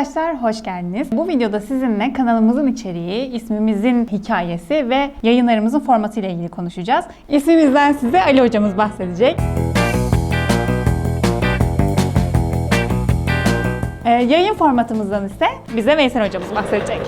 Arkadaşlar hoş geldiniz. Bu videoda sizinle kanalımızın içeriği, ismimizin hikayesi ve yayınlarımızın formatı ile ilgili konuşacağız. İsmimizden size Ali hocamız bahsedecek. Ee, yayın formatımızdan ise bize Veysel hocamız bahsedecek.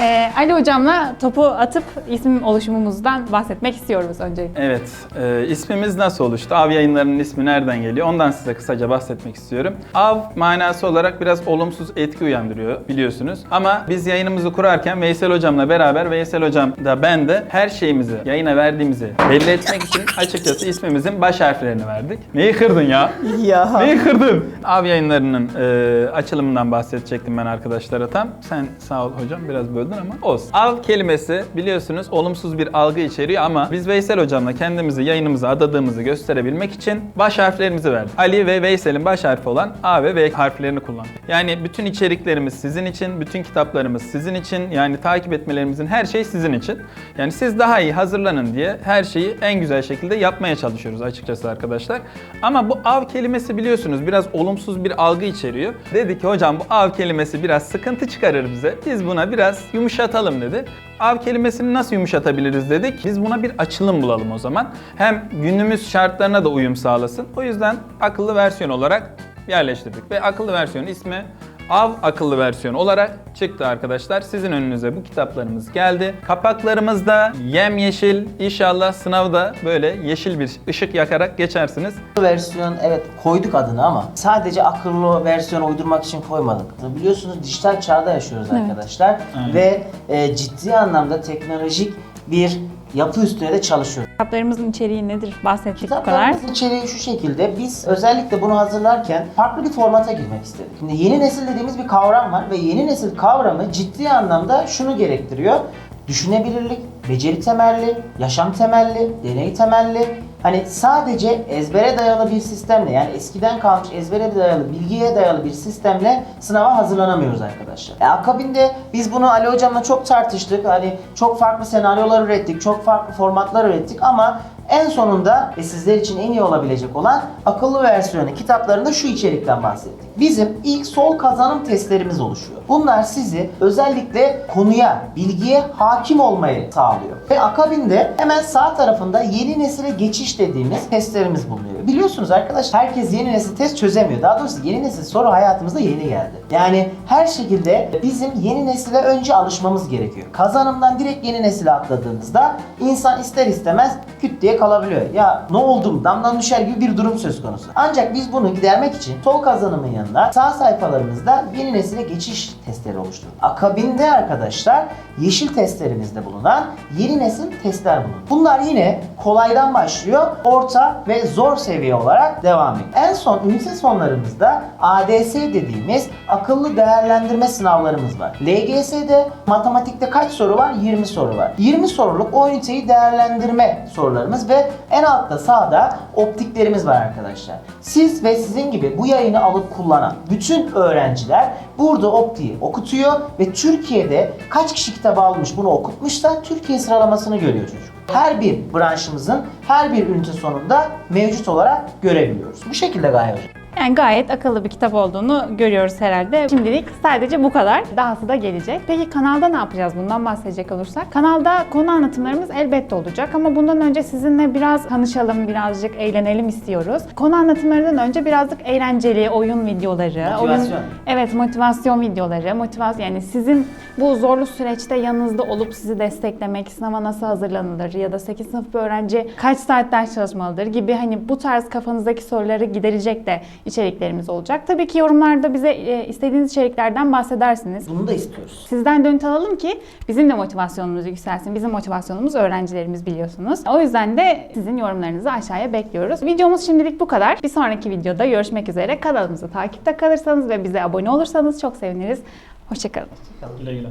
Ee, Ali hocamla topu atıp isim oluşumumuzdan bahsetmek istiyoruz öncelikle. Evet, e, ismimiz nasıl oluştu? Av yayınlarının ismi nereden geliyor? Ondan size kısaca bahsetmek istiyorum. Av manası olarak biraz olumsuz etki uyandırıyor biliyorsunuz. Ama biz yayınımızı kurarken Veysel Hocam'la beraber Veysel Hocam da ben de her şeyimizi yayına verdiğimizi belli etmek için açıkçası ismimizin baş harflerini verdik. Neyi kırdın ya? Ya. Neyi kırdın? Av yayınlarının e, açılımından bahsedecektim ben arkadaşlara tam. Sen sağ ol hocam biraz böldün ama olsun. Av kelimesi biliyorsunuz olumsuz bir algı içeriyor ama biz Veysel hocamla kendimizi yayınımıza adadığımızı gösterebilmek için baş harflerimizi verdik. Ali ve Veysel'in baş harfi olan A ve V harflerini kullandık. Yani bütün içeriklerimiz sizin için, bütün kitaplarımız sizin için, yani takip etmelerimizin her şey sizin için. Yani siz daha iyi hazırlanın diye her şeyi en güzel şekilde yapmaya çalışıyoruz açıkçası arkadaşlar. Ama bu av kelimesi biliyorsunuz biraz olumsuz bir algı içeriyor. Dedi ki hocam bu av kelimesi biraz sıkıntı çıkarır bize. Biz buna biraz yumuşatalım dedi. Av kelimesini nasıl yumuşatabiliriz dedik. Biz buna bir açılım bulalım o zaman. Hem günümüz şartlarına da uyum sağlasın. O yüzden akıllı versiyon olarak yerleştirdik. Ve akıllı versiyonun ismi Av akıllı versiyon olarak çıktı arkadaşlar. Sizin önünüze bu kitaplarımız geldi. Kapaklarımızda yemyeşil. İnşallah sınavda böyle yeşil bir ışık yakarak geçersiniz. versiyon evet koyduk adını ama sadece akıllı versiyon uydurmak için koymadık. Biliyorsunuz dijital çağda yaşıyoruz Evet. arkadaşlar ve e, ciddi anlamda teknolojik bir yapı üstüne de çalışıyoruz. Kitaplarımızın içeriği nedir? Bahsettik bu kadar. Kitaplarımızın içeriği şu şekilde. Biz özellikle bunu hazırlarken farklı bir formata girmek istedik. Şimdi yeni nesil dediğimiz bir kavram var ve yeni nesil kavramı ciddi anlamda şunu gerektiriyor. Düşünebilirlik, beceri temelli, yaşam temelli, deney temelli. Hani sadece ezbere dayalı bir sistemle yani eskiden kalmış ezbere dayalı, bilgiye dayalı bir sistemle sınava hazırlanamıyoruz arkadaşlar. E, akabinde biz bunu Ali hocamla çok tartıştık. Hani çok farklı senaryolar ürettik, çok farklı formatlar ürettik ama en sonunda ve sizler için en iyi olabilecek olan akıllı versiyonu kitaplarında şu içerikten bahsettik. Bizim ilk sol kazanım testlerimiz oluşuyor. Bunlar sizi özellikle konuya, bilgiye hakim olmayı sağlıyor. Ve akabinde hemen sağ tarafında yeni nesile geçiş dediğimiz testlerimiz bulunuyor. Biliyorsunuz arkadaşlar herkes yeni nesil test çözemiyor. Daha doğrusu yeni nesil soru hayatımızda yeni geldi. Yani her şekilde bizim yeni nesile önce alışmamız gerekiyor. Kazanımdan direkt yeni nesile atladığımızda insan ister istemez küt diye kalabiliyor. Ya ne oldum damdan düşer gibi bir durum söz konusu. Ancak biz bunu gidermek için sol kazanımın yanında sağ sayfalarımızda yeni nesile geçiş testleri oluşturduk. Akabinde arkadaşlar yeşil testlerimizde bulunan yeni nesil testler bulunur. Bunlar yine kolaydan başlıyor, orta ve zor seviye olarak devam ediyor. En son ünite sonlarımızda ADS dediğimiz akıllı değerlendirme sınavlarımız var. LGS'de matematikte kaç soru var? 20 soru var. 20 soruluk o üniteyi değerlendirme sorularımız ve en altta sağda optiklerimiz var arkadaşlar. Siz ve sizin gibi bu yayını alıp kullanan bütün öğrenciler burada optiği okutuyor ve Türkiye'de kaç kişi kitabı almış bunu okutmuşsa Türkiye sıralamasını görüyor çocuk. Her bir branşımızın her bir ünite sonunda mevcut olarak görebiliyoruz. Bu şekilde hocam. Yani gayet akıllı bir kitap olduğunu görüyoruz herhalde. Şimdilik sadece bu kadar. Dahası da gelecek. Peki kanalda ne yapacağız bundan bahsedecek olursak? Kanalda konu anlatımlarımız elbette olacak ama bundan önce sizinle biraz tanışalım, birazcık eğlenelim istiyoruz. Konu anlatımlarından önce birazcık eğlenceli oyun videoları, Motivasyon. oyun Evet, motivasyon videoları, motivasyon yani sizin bu zorlu süreçte yanınızda olup sizi desteklemek, sınava nasıl hazırlanılır ya da 8 sınıf bir öğrenci kaç saat ders çalışmalıdır gibi hani bu tarz kafanızdaki soruları giderecek de içeriklerimiz olacak. Tabii ki yorumlarda bize e, istediğiniz içeriklerden bahsedersiniz. Bunu da istiyoruz. Sizden dönüt alalım ki bizim de motivasyonumuz yükselsin. Bizim motivasyonumuz öğrencilerimiz biliyorsunuz. O yüzden de sizin yorumlarınızı aşağıya bekliyoruz. Videomuz şimdilik bu kadar. Bir sonraki videoda görüşmek üzere. Kanalımızı takipte kalırsanız ve bize abone olursanız çok seviniriz. Hoşçakalın. Güle güle.